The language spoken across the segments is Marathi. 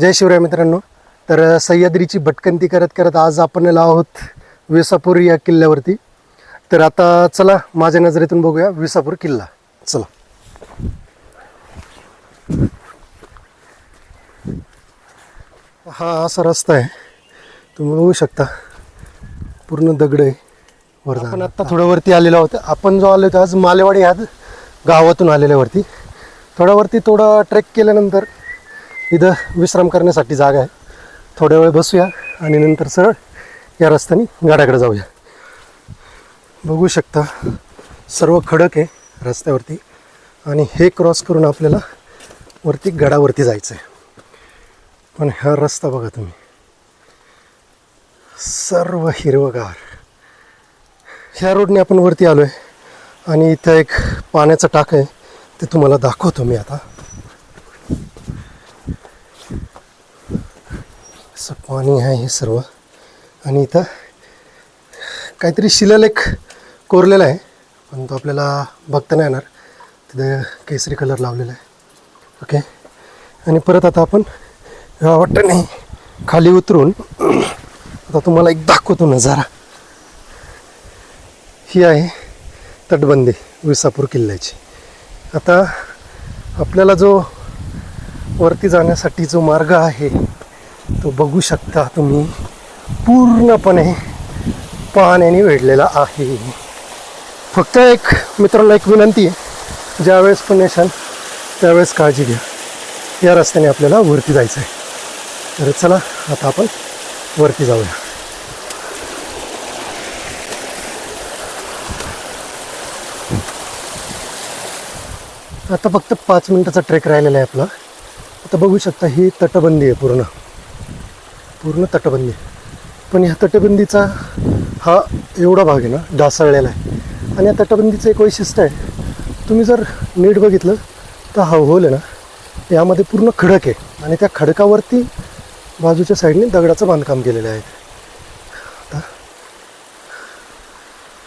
जय शिवराय मित्रांनो. तर सह्याद्रीची भटकंती करत करत आज आपण आलो आहोत विसापूर या किल्ल्यावरती. तर आता चला माझ्या नजरेतून बघूया विसापूर किल्ला. चला. हा असा रस्ता आहे. तुम्ही बघू शकता. पूर्ण दगड आहे. वर आपण आत्ता थोडं वरती आलेलो आहोत. आपण जो आलो होतो आज मालेवाडी ह्या गावातून आलेल्या वरती थोडं वरती थोडं ट्रेक केल्यानंतर इथं विश्राम करण्यासाठी जागा आहे. थोड्या वेळ बसूया आणि नंतर सरळ या रस्त्याने गाड्याकडे जाऊया. बघू शकता सर्व खडक आहे रस्त्यावरती आणि हे क्रॉस करून आपल्याला वरती गडावरती जायचं आहे पण हा रस्ता बघा तुम्ही. सर्व हिरवगार. ह्या रोडने आपण वरती आलो आहे आणि इथं एक पाण्याचं टाक आहे ते तुम्हाला दाखवतो मी आता. असं पाणी आहे हे सर्व. आणि इथं काहीतरी शिलालेख कोरलेला आहे पण तो आपल्याला बघता नाही येणार. तिथे केसरी कलर लावलेला आहे. ओके आणि परत आता आपण वाटतं नाही खाली उतरून आता तुम्हाला एक दाखवतो नजारा. ही आहे तटबंदी विसापूर किल्ल्याची. आता आपल्याला जो वरती जाण्यासाठी जो मार्ग आहे तो बघू शकता तुम्ही. पूर्णपणे पाण्याने वेढलेला आहे. फक्त एक मित्रांनो एक विनंती आहे. ज्यावेळेस पण येशाल त्यावेळेस काळजी घ्या. या रस्त्याने आपल्याला वरती जायचं आहे तर चला आता आपण वरती जाऊया. आता फक्त पाच मिनटाचा ट्रेक राहिलेला आहे आपला. आता बघू शकता ही तटबंदी आहे पूर्ण. पूर्ण तटबंदी. पण ह्या तटबंदीचा हा एवढा भाग आहे ना ढासळलेला आहे. आणि या तटबंदीचं एक वैशिष्ट्य आहे तुम्ही जर नीट बघितलं तर हा होल आहे ना यामध्ये पूर्ण खडक आहे. आणि त्या खडकावरती बाजूच्या साईडने दगडाचं बांधकाम केलेलं आहे. आता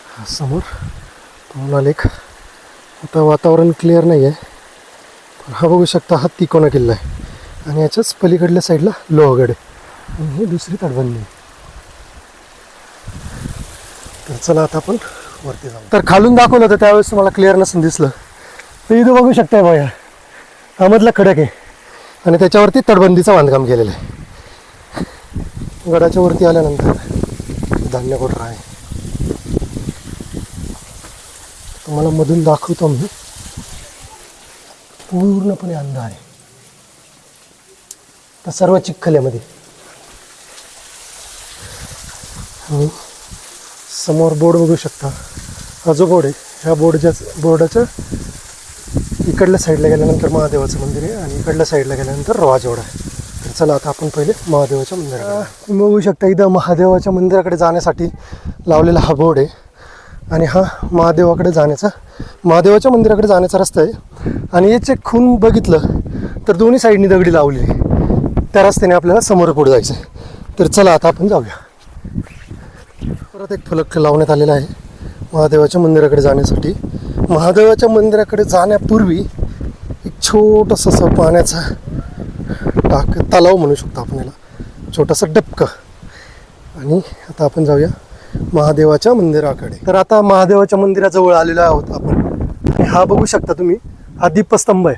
हा समोर तुम्हाला लेख आता वातावरण क्लिअर नाही आहे पण हा बघू शकता हा तिकोना किल्ला आहे. आणि याच्याच पलीकडल्या साईडला लोहगड आहे. आणि ही दुसरी तटबंदी तर चला आता आपण वरती जाऊ. तर खालून दाखवलं होतं त्यावेळेस तुम्हाला क्लिअर नसून दिसलं. तर इथं बघू शकताय बघा हा मधला खडक आहे. आणि त्याच्यावरती तटबंदीचं बांधकाम केलेलं आहे. गडाच्या वरती आल्यानंतर धान्य कोटरा आहे? तुम्हाला मधून दाखवतो मी. पूर्णपणे अंधार आहे. तर सर्व चिखल्यामध्ये तुम्ही समोर बोर्ड बघू शकता. हा जो बोर्ड आहे ह्या बोर्डच्या बोर्डाच्या इकडल्या साईडला गेल्यानंतर महादेवाचं मंदिर आहे आणि इकडल्या साईडला गेल्यानंतर रवाजवड आहे. तर चला आता आपण पहिले महादेवाच्या मंदिराकडे तुम्ही बघू शकता इथं महादेवाच्या मंदिराकडे जाण्यासाठी लावलेला हा बोर्ड आहे. आणि हा महादेवाकडे जाण्याचा महादेवाच्या मंदिराकडे जाण्याचा रस्ता आहे. आणि याचे खून बघितलं तर दोन्ही साईडनी दगडी लावलेली आहे. त्या रस्त्याने आपल्याला समोर पुढे जायचं आहे तर चला आता आपण जाऊया. क्षेत्रात एक फलक लावण्यात आलेला आहे महादेवाच्या मंदिराकडे जाण्यासाठी. महादेवाच्या मंदिराकडे जाण्यापूर्वी एक छोटंसं असं पाण्याचा टाक तलाव म्हणू शकतो आपण याला. छोटंसं डबकं. आणि आता आपण जाऊया महादेवाच्या मंदिराकडे. तर आता महादेवाच्या मंदिराजवळ आलेलो आहोत आपण. आणि हा बघू शकता तुम्ही हा दीपस्तंभ आहे.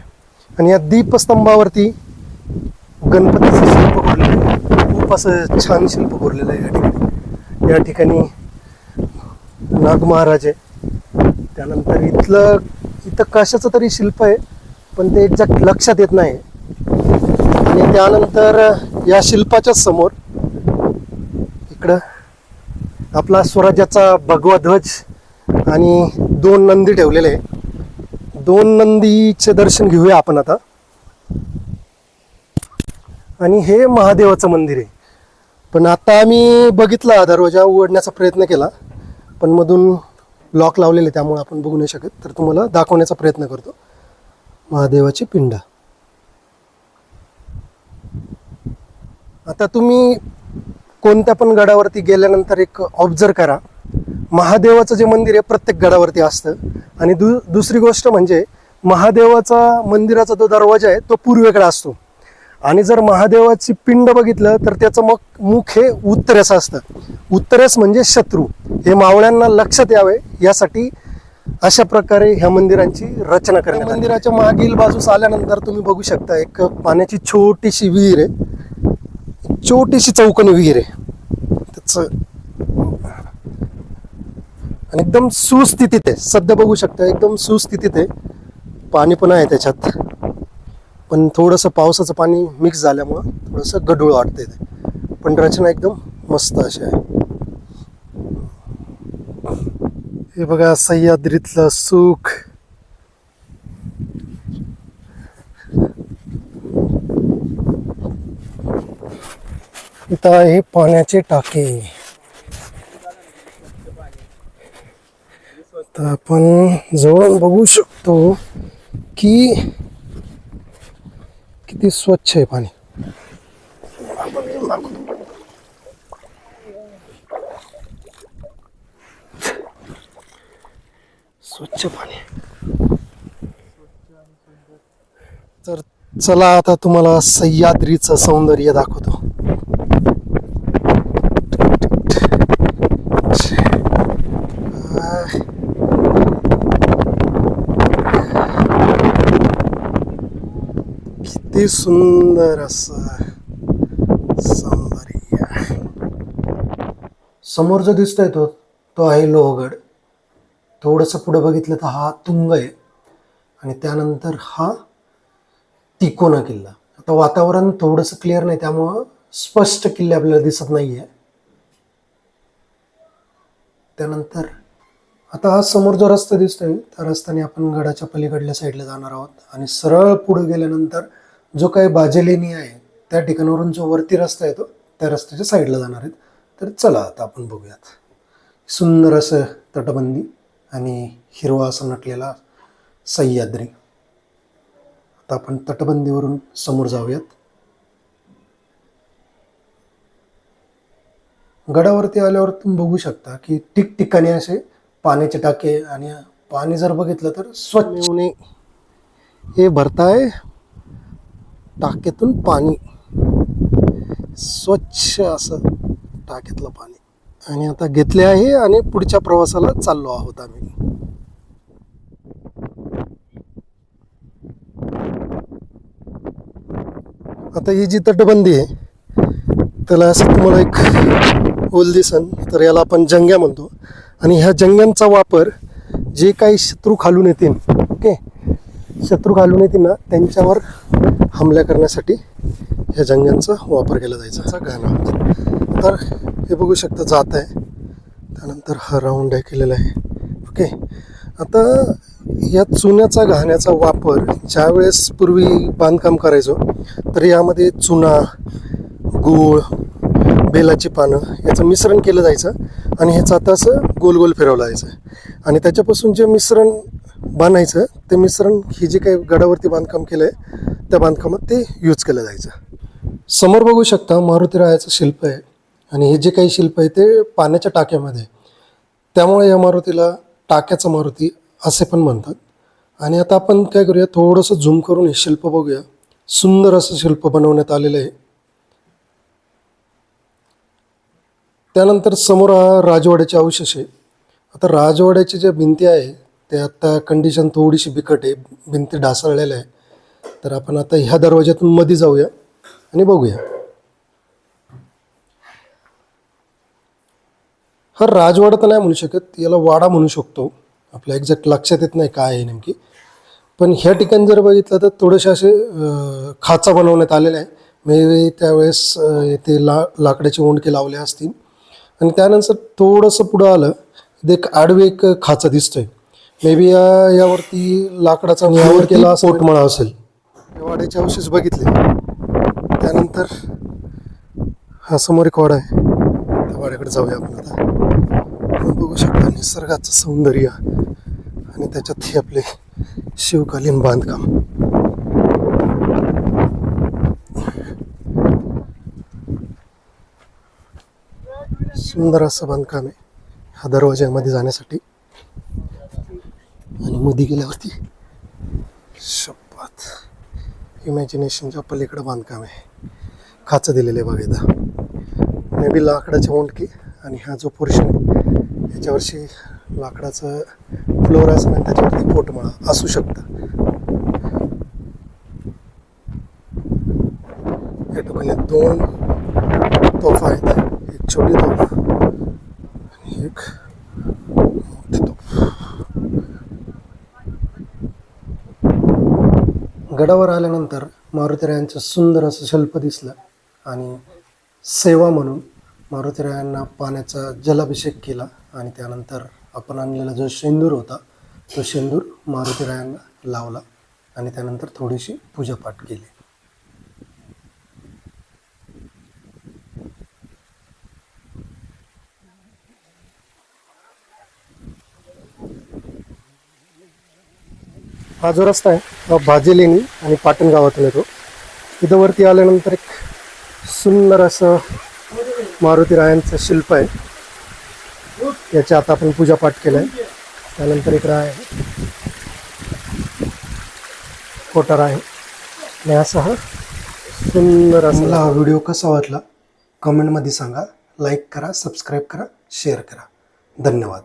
आणि या दीपस्तंभावरती गणपतीचं शिल्प कोरलेलं आहे. खूप असं छान शिल्प कोरलेलं आहे या ठिकाणी. या ठिकाणी नाग महाराज आहे. त्यानंतर इथलं इथं कशाचं तरी शिल्प आहे पण ते एक्झॅक्ट लक्षात येत नाही. आणि त्यानंतर या शिल्पाच्या समोर इकडं आपला स्वराज्याचा भगवा ध्वज आणि दोन नंदी ठेवलेले आहे. दोन नंदीचे दर्शन घेऊया आपण आता. आणि हे महादेवाचं मंदिर आहे. पण आता आम्ही बघितला दरवाजा उघडण्याचा प्रयत्न केला. पण मधून लॉक लावलेले त्यामुळे आपण बघू नाही शकत. तर तुम्हाला दाखवण्याचा प्रयत्न करतो. महादेवाची पिंड. आता तुम्ही कोणत्या पण गडावरती गेल्यानंतर एक ऑब्झर्व करा. महादेवाचं जे मंदिर आहे प्रत्येक गडावरती असतं. आणि दु दुसरी गोष्ट म्हणजे महादेवाचा मंदिराचा जो दरवाजा आहे तो पूर्वेकडे असतो. आणि जर महादेवाची पिंड बघितलं तर त्याचं मग मुख हे उत्तरेस असतं. उत्तरेस म्हणजे शत्रू. हे मावळ्यांना लक्षात यावे यासाठी अशा प्रकारे ह्या मंदिरांची रचना करण्यात मंदिराच्या मागील बाजूस आल्यानंतर तुम्ही बघू शकता एक पाण्याची छोटीशी विहीर आहे. छोटीशी चौकणी विहीर आहे. त्याचं आणि एकदम सुस्थितीत आहे. सध्या बघू शकता एकदम सुस्थितीत आहे. पाणी पण आहे त्याच्यात. पण थोडंसं पावसाचं पाणी मिक्स झाल्यामुळं थोडंसं गढूळ वाटते ते. पण रचना एकदम मस्त अशी आहे. हे बघा सह्याद्रीतलं सुख. इथं आहे पाण्याचे टाके. तर आपण जवळ बघू शकतो की किती स्वच्छ आहे पाणी. स्वच्छ पाणी. तर चला आता तुम्हाला सह्याद्रीचं सौंदर्य दाखवतो. किती सुंदर असं सौंदर्य. समोर जो दिसतोय तो तो आहे लोहगड. थोडंसं पुढं बघितलं तर हा तुंग आहे. आणि त्यानंतर हा तिकोना किल्ला. आता वातावरण थोडंसं क्लिअर नाही त्यामुळं स्पष्ट किल्ले आपल्याला दिसत नाही आहे त्यानंतर आता हा समोर जो रस्ता दिसतोय त्या रस्त्याने आपण गडाच्या पलीकडल्या साईडला जाणार आहोत. आणि सरळ पुढे गेल्यानंतर जो काही बाजेलेणी आहे त्या ठिकाणावरून जो वरती रस्ता येतो त्या रस्त्याच्या साईडला जाणार आहेत. तर चला आता आपण बघूयात. सुंदर असं तटबंदी आणि हिरवा असं नटलेला सह्याद्री. आता आपण तटबंदीवरून समोर जाऊयात. गडावरती आल्यावर तुम्ही बघू शकता की ठिकठिकाणी असे पाण्याचे टाके आणि पाणी जर बघितलं तर स्वच्छ. हे भरताय. टाक्यातून पाणी. स्वच्छ असं टाक्यातलं पाणी. आणि आता घेतले आहे आणि पुढच्या प्रवासाला चाललो आहोत आम्ही. आता ही जी तटबंदी आहे त्याला असं तुम्हाला एक होल दिसन. तर याला आपण जंग्या म्हणतो. आणि ह्या जंग्यांचा वापर जे काही शत्रू खालून येतील ओके? शत्रू खालून येतील ना त्यांच्यावर हमल्या करण्यासाठी ह्या जंग्यांचा वापर केला जायचा. गाणं तर हे बघू शकता जात आहे. त्यानंतर हा राऊंड आहे केलेला आहे. ओके आता या चुन्याचा घाण्याचा वापर ज्यावेळेस पूर्वी बांधकाम करायचो तर यामध्ये चुना गूळ बेलाची पानं याचं मिश्रण केलं जायचं आणि हे आता असं गोल गोल फिरवलं जायचं. आणि त्याच्यापासून जे मिश्रण बांधायचं ते मिश्रण हे जे काही गडावरती बांधकाम केलं आहे त्या बांधकामात ते यूज केलं जायचं. समोर बघू शकता मारुती रायाचं शिल्प आहे. आणि हे जे काही शिल्प आहे ते पाण्याच्या टाक्यामध्ये त्यामुळे या मारुतीला टाक्याचं मारुती असे पण म्हणतात. आणि आता आपण काय करूया थोडंसं झूम करून हे शिल्प बघूया. सुंदर असं शिल्प बनवण्यात आलेलं आहे. त्यानंतर समोर हा राजवाड्याचे अवशेष आहे. आता राजवाड्याच्या ज्या भिंती आहे ते आत्ता कंडिशन थोडीशी बिकट आहे भिंती ढासळलेल्या आहे. तर आपण आता ह्या दरवाज्यातून मध्ये जाऊया आणि बघूया. हा राजवाडा तर नाही म्हणू शकत याला वाडा म्हणू शकतो. आपल्या एक्झॅक्ट लक्षात येत नाही काय आहे नेमकी. पण ह्या ठिकाणी जर बघितलं तर थोडेसे असे खाचा बनवण्यात आलेला आहे. मे त्यावेळेस येथे ला लाकडाचे ओंडके लावले असतील. आणि त्यानंतर थोडंसं पुढं आलं एक आडवे एक खाचा दिसतोय. मे बी या यावरती लाकडाचा यावर केला पोटमळा असेल. वाड्याचे अवशेष बघितले. त्यानंतर हा समोर एक वाडा आहे. त्या वाड्याकडे जाऊया आपण आता. आपण बघू शकता निसर्गाचं सौंदर्य आणि त्याच्यात हे आपले शिवकालीन बांधकाम. सुंदर असं बांधकाम आहे. हा दरवाज्यामध्ये जाण्यासाठी. आणि मध्ये गेल्यावरती शपात इमॅजिनेशनच्या पलीकडं बांधकाम आहे. खाचं दिलेलं आहे बघा मे बी लाकडाची उंडकी आणि हा जो पोर्शन याच्यावरशी लाकडाचं फ्लोअर असं आणि त्याच्यावरती पोटमाळा असू शकतं. या ठिकाणी दोन तोफा आहेत. एक छोटी तोफ आणि एक मोठी तोफ गडावर आल्यानंतर मारुतीरायांचं सुंदर असं शिल्प दिसलं आणि सेवा म्हणून मारुतीरायांना पाण्याचा जलाभिषेक केला आणि त्यानंतर आपण आणलेला जो शेंदूर होता तो शेंदूर मारुतीरायांना लावला आणि त्यानंतर थोडीशी पूजापाठ केली. हा जो रस्ता आहे हा भाजेलेणी आणि पाटण गावातून येतो. इथं वरती आल्यानंतर एक सुंदर असं मारुती रायांचं शिल्प आहे. याची आता आपण पूजापाठ केलं आहे त्यानंतर एक राय आहे. कोटार आहे. आणि असा हा सुंदर असला मला हा व्हिडिओ कसा वाटला? कमेंटमध्ये सांगा. लाईक करा सबस्क्राईब करा शेअर करा. धन्यवाद.